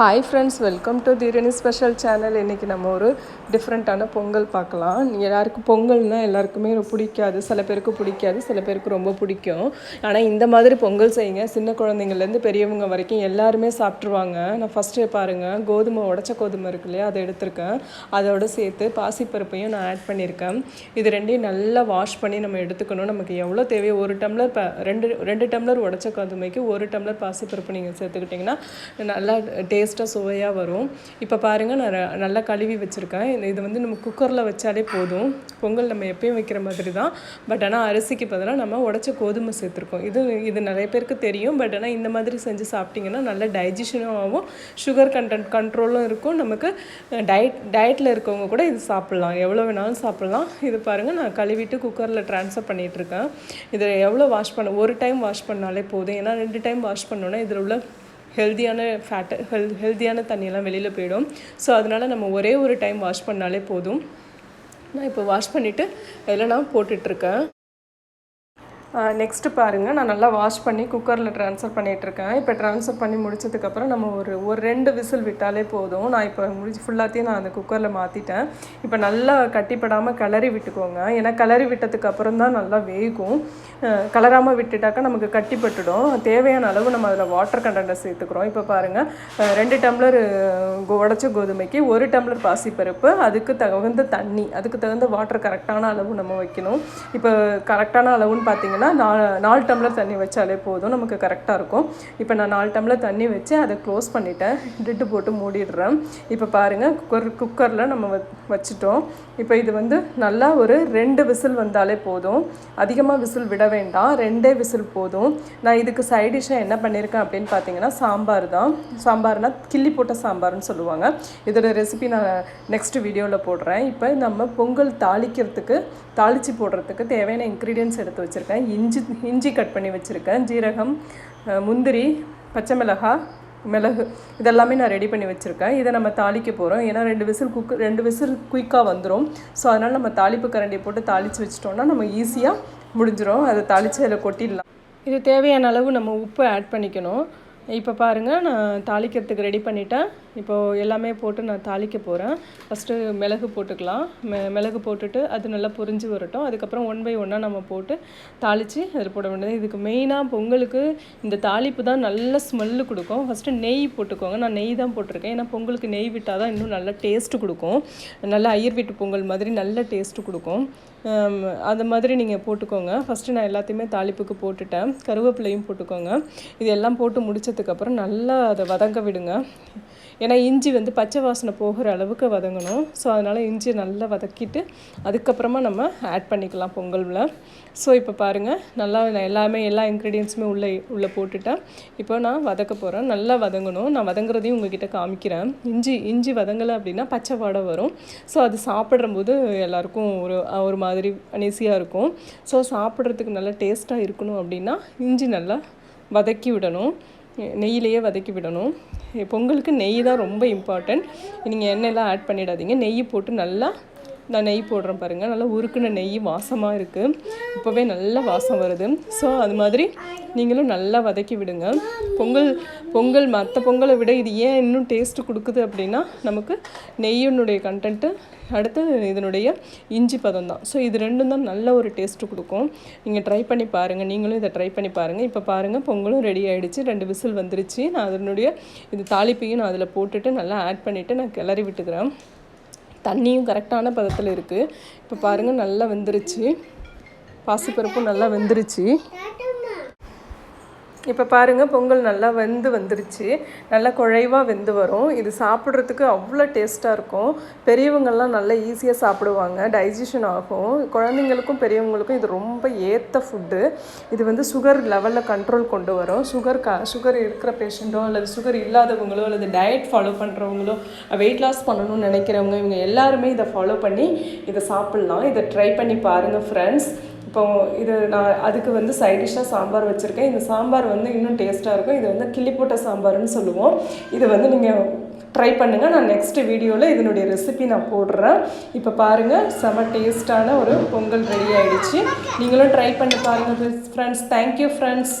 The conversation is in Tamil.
Hi friends welcome to Theerani special channel இன்றைக்கி நம்ம ஒரு டிஃப்ரெண்ட்டான பொங்கல் பார்க்கலாம். எல்லாருக்கும் பொங்கல்னால் எல்லாருக்குமே பிடிக்காது. சில பேருக்கு பிடிக்காது சில பேருக்கு ரொம்ப பிடிக்கும். ஆனால் இந்த மாதிரி பொங்கல் செய்யுங்க. சின்ன குழந்தைங்கள்லேருந்து பெரியவங்க வரைக்கும் எல்லாருமே சாப்பிட்ருவாங்க நான் ஃபஸ்ட்டு பாருங்கள் கோதுமை உடச்ச கோதுமை இருக்கு இல்லையா? அதை எடுத்திருக்கேன். அதோடு சேர்த்து பாசிப்பருப்பையும் நான் ஆட் பண்ணியிருக்கேன். இது ரெண்டையும் நல்லா வாஷ் பண்ணி நம்ம எடுத்துக்கணும். நமக்கு எவ்வளோ தேவையோ ஒரு டம்ளர் ப ரெண்டு ரெண்டு டம்ளர் உடச்ச கோதுமைக்கு ஒரு டம்ளர் பாசிப்பருப்பு நீங்கள் சேர்த்துக்கிட்டிங்கன்னா நல்லா டேஸ்ட்டாக சுவையாக வரும். இப்போ பாருங்கள் நான் நல்லா கழுவி வச்சுருக்கேன். இது- வந்து நம்ம குக்கரில் வச்சாலே போதும். பொங்கல் நம்ம எப்பயும் வைக்கிற மாதிரி தான் பட் ஆனால் அரிசிக்கு பதிலாக நம்ம உடச்ச கோதுமை சேர்த்துருக்கோம். இது இது நிறைய பேருக்கு தெரியும். பட் ஆனால் இந்த மாதிரி செஞ்சு சாப்பிட்டிங்கன்னா நல்ல டைஜஷனும் ஆகும். சுகர் கண்டென்ட் கண்ட்ரோலும் இருக்கும். நமக்கு டயட் டயட்டில் இருக்கவங்க கூட இது சாப்பிட்லாம். எவ்வளோ வேணாலும் சாப்பிட்லாம். இது பாருங்கள் நான் கழுவிட்டு குக்கரில் ட்ரான்ஸ்ஃபர் பண்ணிகிட்ருக்கேன் இதை எவ்வளோ வாஷ் பண்ண ஒரு டைம் வாஷ் பண்ணாலே போதும். ஏன்னா ரெண்டு டைம் வாஷ் பண்ணோன்னா இதில் உள்ள ஹெல்தியான ஃபேட்டு ஹெல் ஹெல்தியான தண்ணியெல்லாம் வெளியில் போயிடும். ஸோ அதனால் நம்ம ஒரே ஒரு டைம் வாஷ் பண்ணாலே போதும். நான் இப்போ வாஷ் பண்ணிவிட்டு அதில் நான் போட்டுட்ருக்கேன் நெக்ஸ்ட்டு பாருங்கள் நான் நல்லா வாஷ் பண்ணி குக்கரில் ட்ரான்ஸ்ஃபர் பண்ணிகிட்ருக்கேன் இப்போ ட்ரான்ஸ்ஃபர் பண்ணி முடிச்சதுக்கப்புறம் நம்ம ஒரு ஒரு ரெண்டு விசில் விட்டாலே போதும். நான் இப்போ முடிச்சு ஃபுல்லாத்தையும் நான் அந்த குக்கரில் மாற்றிட்டேன் இப்போ நல்லா கட்டிப்படாமல் கிளறி விட்டுக்கோங்க. ஏன்னா கிளறி விட்டதுக்கப்புறம் தான் நல்லா வேகும். கலராமல் விட்டுட்டாக்கா நமக்கு கட்டிப்பட்டுடும். தேவையான அளவு நம்ம அதில் வாட்டர் கண்டென்ட்டை சேர்த்துக்கிறோம். இப்போ பாருங்கள் ரெண்டு டம்ளர் உடச்ச கோதுமைக்கு ஒரு டம்ளர் பாசிப்பருப்பு. அதுக்கு தகுந்த தண்ணி அதுக்கு தகுந்த வாட்டர் கரெக்டான அளவு நம்ம வைக்கணும். இப்போ கரெக்டான அளவுன்னு பார்த்தீங்கன்னா நாலு நாலு டம்ளர் தண்ணி வச்சாலே போதும். நமக்கு கரெக்டாக இருக்கும். இப்போ நான் நாலு டம்ளர் தண்ணி வச்சு அதை க்ளோஸ் பண்ணிட்டேன். லிட்டு போட்டு மூடிடுறேன். இப்போ பாருங்கள் குக்கர் குக்கரில் நம்ம வச்சுட்டோம். இப்போ இது வந்து நல்லா ஒரு ரெண்டு விசில் வந்தாலே போதும். அதிகமாக விசில் விட வேண்டாம். ரெண்டே விசில் போதும். நான் இதுக்கு சைடிஷாக என்ன பண்ணியிருக்கேன் அப்படின்னு பார்த்தீங்கன்னா சாம்பார் தான். சாம்பார்னா கிள்ளி போட்ட சாம்பார்னு சொல்லுவாங்க. இதோட ரெசிபி நான் நெக்ஸ்ட் வீடியோவில் போடுறேன். இப்போ நம்ம பொங்கல் தாளிக்கிறதுக்கு தாளித்து போடுறதுக்கு தேவையான இன்க்ரீடியன்ஸ் எடுத்து வச்சுருக்கேன். இஞ்சி இஞ்சி கட் பண்ணி வச்சுருக்கேன். ஜீரகம் முந்திரி பச்சை மிளகாய் மிளகு இதெல்லாமே நான் ரெடி பண்ணி வச்சுருக்கேன். இதை நம்ம தாளிக்க போகிறோம் ஏன்னா ரெண்டு விசில் குக்கு ரெண்டு விசில் குயிக்காக வந்துடும் ஸோ அதனால் நம்ம தாளிப்பு கரண்டியை போட்டு தாளித்து வச்சிட்டோம்னா நம்ம ஈஸியாக முடிஞ்சிடும் அதை தாளித்து அதில் கொட்டிடலாம். இது தேவையான அளவு நம்ம உப்பு ஆட் பண்ணிக்கணும். இப்போ பாருங்கள் நான் தாளிக்கிறதுக்கு ரெடி பண்ணிட்டேன். இப்போது எல்லாமே போட்டு நான் தாளிக்க போகிறேன் ஃபஸ்ட்டு மிளகு போட்டுக்கலாம். மெ மிளகு போட்டுட்டு அது நல்லா புரிஞ்சு வரட்டும். அதுக்கப்புறம் ஒன் பை ஒன்னாக நம்ம போட்டு தாளித்து அதில் போட வேண்டியது. இதுக்கு மெயினாக பொங்கலுக்கு இந்த தாளிப்பு தான் நல்ல ஸ்மெல்லு கொடுக்கும். ஃபஸ்ட்டு நெய் போட்டுக்கோங்க. நான் நெய் தான் போட்டிருக்கேன். ஏன்னா பொங்கலுக்கு நெய் விட்டால் தான் இன்னும் நல்ல டேஸ்ட்டு கொடுக்கும். நல்ல ஐயர் வீட்டு பொங்கல் மாதிரி நல்ல டேஸ்ட்டு கொடுக்கும். அந்த மாதிரி நீங்கள் போட்டுக்கோங்க. ஃபஸ்ட்டு நான் எல்லாத்தையுமே தாளிப்புக்கு போட்டுட்டேன். கருவேப்பிலையும் போட்டுக்கோங்க. இது எல்லாம் போட்டு முடிச்சதுக்கப்புறம் நல்லா அதை வதங்க விடுங்க. ஏன்னா இஞ்சி வந்து பச்சை வாசனை போகிற அளவுக்கு வதங்கணும். ஸோ அதனால் இஞ்சி நல்லா வதக்கிட்டு அதுக்கப்புறமா நம்ம ஆட் பண்ணிக்கலாம் பொங்கலில். ஸோ இப்போ பாருங்கள் நல்லா நான் எல்லாமே எல்லா இன்க்ரீடியன்ஸுமே உள்ளே உள்ளே போட்டுட்டேன். இப்போ நான் வதக்க போகிறேன் நல்லா வதங்கணும். நான் வதங்குறதையும் உங்ககிட்ட காமிக்கிறேன். இஞ்சி இஞ்சி வதங்கலை அப்படின்னா பச்சை வாடை வரும். ஸோ அது சாப்பிட்றம்போது எல்லாருக்கும் ஒரு ஒரு மாதிரி அனீசியாக இருக்கும். ஸோ சாப்பிட்றதுக்கு நல்லா டேஸ்ட்டாக இருக்கணும் அப்படின்னா இஞ்சி நல்லா வதக்கி விடணும். நெய்யிலேயே வதக்கி விடணும். பொங்கலுக்கு நெய் தான் ரொம்ப இம்பார்ட்டண்ட் நீங்கள் எண்ணெயெல்லாம் ஆட் பண்ணிடாதீங்க. நெய் போட்டு நல்லா நான் நெய் போடுறேன் பாருங்கள் நல்லா உருக்குன நெய் வாசமாக இருக்குது இப்போவே நல்ல வாசம் வருது. ஸோ அது மாதிரி நீங்களும் நல்லா வதக்கி விடுங்க. பொங்கல் பொங்கல் மற்ற பொங்கலை விட இது ஏன் இன்னும் டேஸ்ட்டு கொடுக்குது அப்படின்னா நமக்கு நெய்யினுடைய கண்டென்ட்டு அடுத்து இதனுடைய இஞ்சி பதம் தான். ஸோ இது ரெண்டும் தான் நல்ல ஒரு டேஸ்ட்டு கொடுக்கும். நீங்கள் ட்ரை பண்ணி பாருங்கள் நீங்களும் இதை ட்ரை பண்ணி பாருங்கள் இப்போ பாருங்கள் பொங்கலும் ரெடி ஆகிடுச்சு ரெண்டு விசில் வந்துருச்சு. நான் அதனுடைய இது தாளிப்பையும் நான் அதில் போட்டுட்டு நல்லா ஆட் பண்ணிவிட்டு நான் கிளறி விட்டுக்கிறேன். தண்ணியும் கரெக்டான பதத்தில் இருக்குது இப்போ பாருங்கள் நல்லா வெந்துருச்சு. பாசிப்பருப்பும் நல்லா வெந்துருச்சு. இப்போ பாருங்கள் பொங்கல் நல்லா வெந்து வந்துருச்சு. நல்லா குழைவாக வெந்து வரும். இது சாப்பிட்றதுக்கு அவ்வளோ டேஸ்ட்டாக இருக்கும். பெரியவங்கள்லாம் நல்லா ஈஸியாக சாப்பிடுவாங்க. டைஜஷன் ஆகும். குழந்தைங்களுக்கும் பெரியவங்களுக்கும் இது ரொம்ப ஏற்ற ஃபுட்டு இது வந்து சுகர் லெவலில் கண்ட்ரோல் கொண்டு வரும். சுகர் க சுகர் இருக்கிற பேஷண்ட்டோ அல்லது சுகர் இல்லாதவங்களோ அல்லது டயட் ஃபாலோ பண்ணுறவங்களோ வெயிட் லாஸ் பண்ணணும்னு நினைக்கிறவங்க இவங்க எல்லாருமே இதை ஃபாலோ பண்ணி இதை சாப்பிட்லாம். இதை ட்ரை பண்ணி பாருங்கள் ஃப்ரெண்ட்ஸ் இப்போ இது நான் அதுக்கு வந்து சைடிஷாக சாம்பார் வச்சுருக்கேன். இந்த சாம்பார் வந்து இன்னும் டேஸ்ட்டாக இருக்கும். இது வந்து கிளிப்போட்ட சாம்பார்னு சொல்லுவோம். இது வந்து நீங்கள் ட்ரை பண்ணுங்கள் நான் நெக்ஸ்ட்டு வீடியோவில் இதனுடைய ரெசிபி நான் போடுறேன். இப்போ பாருங்கள் செம டேஸ்ட்டான ஒரு பொங்கல் ரெடி ஆகிடுச்சு நீங்களும் ட்ரை பண்ணி பாருங்கள் ஃப்ரெண்ட்ஸ் தேங்க்யூ ஃப்ரெண்ட்ஸ்